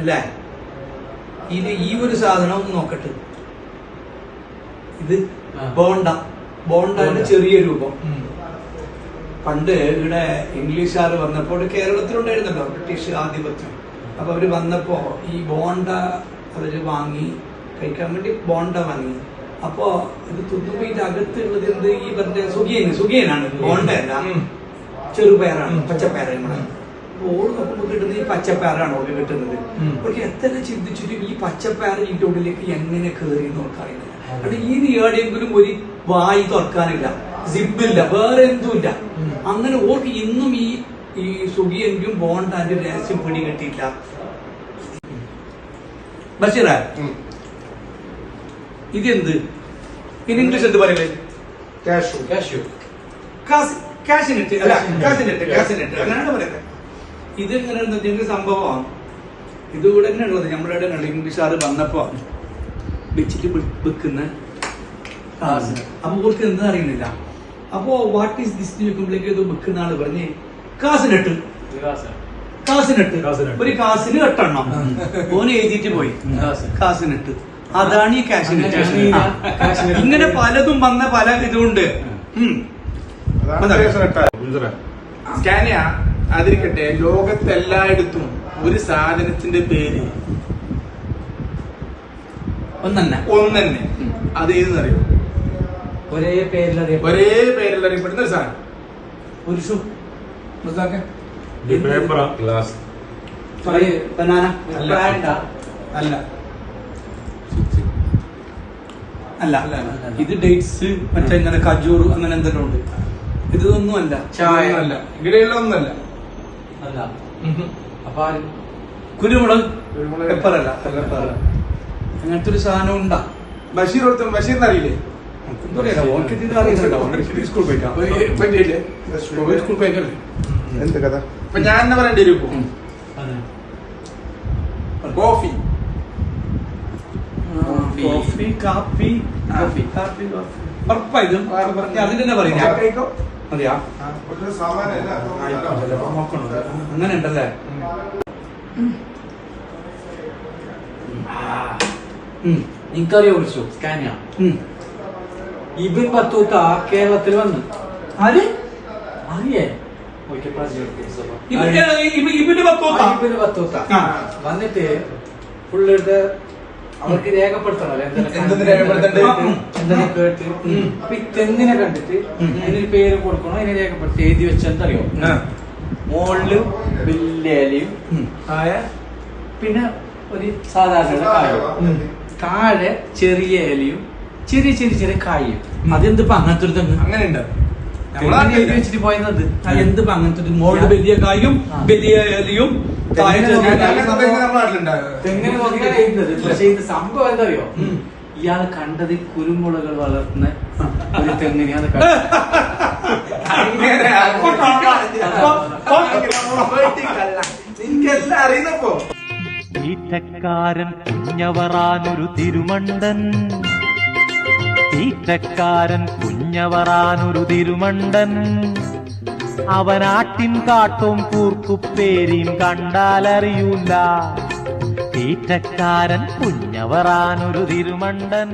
അല്ലേ? ഇത് ഈ ഒരു സാധനം ഒന്ന് നോക്കട്ടെ. ഇത് ബോണ്ട. ബോണ്ടയുടെ ബോണ്ട. ചെറിയ രൂപം. പണ്ട് ഇവിടെ ഇംഗ്ലീഷുകാർ വന്നപ്പോൾ കേരളത്തിലുണ്ടായിരുന്നല്ലോ ബ്രിട്ടീഷ് ആധിപത്യം. അപ്പൊ അവർ വന്നപ്പോ ഈ ബോണ്ട അവർ വാങ്ങി കഴിക്കാൻ വേണ്ടി ബോണ്ട വാങ്ങി. അപ്പോ ഇത് തിന്നുമ്പോ ഇതിന്റെ അകത്തുള്ളത് എന്ത്? ഈ പറഞ്ഞ സുഖിയൻ സുഖിയനാണ്. ബോണ്ടയല്ല. ചെറുപയറാണ്. പച്ചപ്പയറാണ് അപ്പൊ ഓൾ കിട്ടുന്നത് ഈ പച്ചപ്പയറാണ് ഓൾക്ക് കിട്ടുന്നത്. പക്ഷെ എത്ര ചിന്തിച്ചിട്ടും ഈ പച്ചപ്പയർ ഇതിന്റെ ഉള്ളിലേക്ക് എങ്ങനെ കയറി എന്ന് ഓർക്കറിയില്ല കാരണം ഈ നീടെങ്കിലും ഒരു വായി തുറക്കാനില്ല. സിബില്ല വേറെ എന്തുമില്ല. അങ്ങനെ ഓർക്ക് ഇന്നും ഈ ഈ സുഖിയെങ്കിലും ബോണ്ടാന്റെ രഹസ്യം പിടി കിട്ടിയില്ല ബഷീറ. ഇതെന്ത്? ഇനി ഇംഗ്ലീഷ് എന്ത് പറയലേ? കാഷ്യൂ കാഷ്യൂ കാശിനിട്ട് അല്ല കാസിനെറ്റ് കാസിനെറ്റ് അങ്ങനെയാണ് പറയുന്നത് ഇത് എങ്ങനെ എന്തെങ്കിലും സംഭവമാണ്? ഇത് ഇവിടെ തന്നെ ഉള്ളത്. നമ്മുടെ ഇവിടെ ഉണ്ട് ഇംഗ്ലീഷുകാർ വന്നപ്പോ വെച്ചിട്ട് വെക്കുന്ന അപ്പൊ ഇവർക്ക് എന്താ അറിയുന്നില്ല. അപ്പോ വാട്ട് ഈസ് ദിസ് ചോദിക്കുമ്പോഴേക്ക് ഇത് വെക്കുന്ന ആൾ പറഞ്ഞ് കാസിനെട്ട് കാശിനിട്ട്. ഒരു കാസിന് എട്ടെണ്ണം. ഓന് എഴുതിയിട്ട് പോയി. കാസിനെട്ട് അതാണ് ഈ കാശിനിട്ട്. ഇങ്ങനെ പലതും വന്ന പല ഇതുണ്ട്. സ്കാനിയ അതിരിക്കട്ടെ ലോകത്തെല്ലായിടത്തും ഒരു സാധനത്തിന്റെ പേര് ഒന്നെ ഒന്നെ അത് ഏതെന്നറിയോ? ഒരേ പേരിൽ ഒരേ പേരിൽ അറിയപ്പെടുന്ന ഒരു സാധനം. പുരുഷു. ഗ്ലാസ്. ബനാന. അല്ല. അല്ല, അല്ല. ഇത് ഡേറ്റ്സ് മറ്റേ ഇങ്ങനെ കജൂർ അങ്ങനെ എന്തെല്ലാം ഉണ്ട്. ഇതൊന്നും അല്ല ചായ. അല്ല ഇവിടെയുള്ള ഒന്നല്ല. അല്ല. അപ്പൊ? കുരുമുളക് കുരുമുളക്. പെപ്പർ അങ്ങനത്തെ ഒരു സാധനം ഉണ്ടാ. ബഷീർ കൊടുത്ത ബഷീർ അറിയില്ലേ? എന്ത് കഥ? അപ്പൊ ഞാൻ എന്നാ പറയേണ്ടി വരും അതെ. കോഫി. കോഫി. കാപ്പി കാപ്പി കാപ്പി കോഫി ഉറപ്പായിട്ടും അതിന്റെ തന്നെ മതിയാ? അങ്ങനെ ഉണ്ടല്ലേ ഉം. നിങ്ങൾക്കറിയോ വിളിച്ചു. സ്കാനിയ. ഇബിൻ ബത്തൂത്ത കേരളത്തിൽ വന്നു. ആര്? അറിയേ ഇബിന്റെ ബത്തൂത്ത. വന്നിട്ട് പുള്ളിയുടെ അവർക്ക് രേഖപ്പെടുത്തണം എന്തെന്ന് രേഖപ്പെടുത്തണ്ടേ? എന്തെന്ന് കേട്ട്. അപ്പൊ ഈ തെങ്ങിനെ കണ്ടിട്ട്. അതിനൊരു പേര് കൊടുക്കണോ അതിനെ രേഖപ്പെടുത്തി എഴുതി വെച്ചെന്തറിയോ മോളിലും മുകളിൽ വലിയ ഇലയും ആയ പിന്നെ ഒരു സാധാരണ കായും. താഴെ ചെറിയ ഇലയും ചെറിയ ചെറിയ ചെറിയ കായും അതെന്തിപ്പോ അങ്ങനത്തെ ഒരു തെങ്ങ് അങ്ങനെ ഉണ്ട് എഴുതി വെച്ചിട്ട് പോയത് എന്തിപ്പോ അങ്ങനത്തെ ഒരു മോളിൽ വലിയ കായും. വലിയ ഇലയും തെങ്ങിന് നോക്കിയാൽ എഴുതുന്നത് പക്ഷെ ഇത് സംഭവം എന്താ അറിയോ. ഇയാൾ കണ്ടത് കുരുമുളകൾ വളർത്തുന്ന ഒരു തെങ്ങിനെയാണ് കണ്ടത് അറിയുന്നപ്പോ. തീറ്റക്കാരൻ കുഞ്ഞവറാനൊരു തിരുമണ്ടൻ. തീറ്റക്കാരൻ കുഞ്ഞവറാനൊരു തിരുമണ്ടൻ. അവനാട്ടിൻ കാട്ടും കൂർക്കുപ്പേരിയും കണ്ടാലറിയൂല. തീറ്റക്കാരൻ കുഞ്ഞവറാനൊരു തിരുമണ്ടൻ.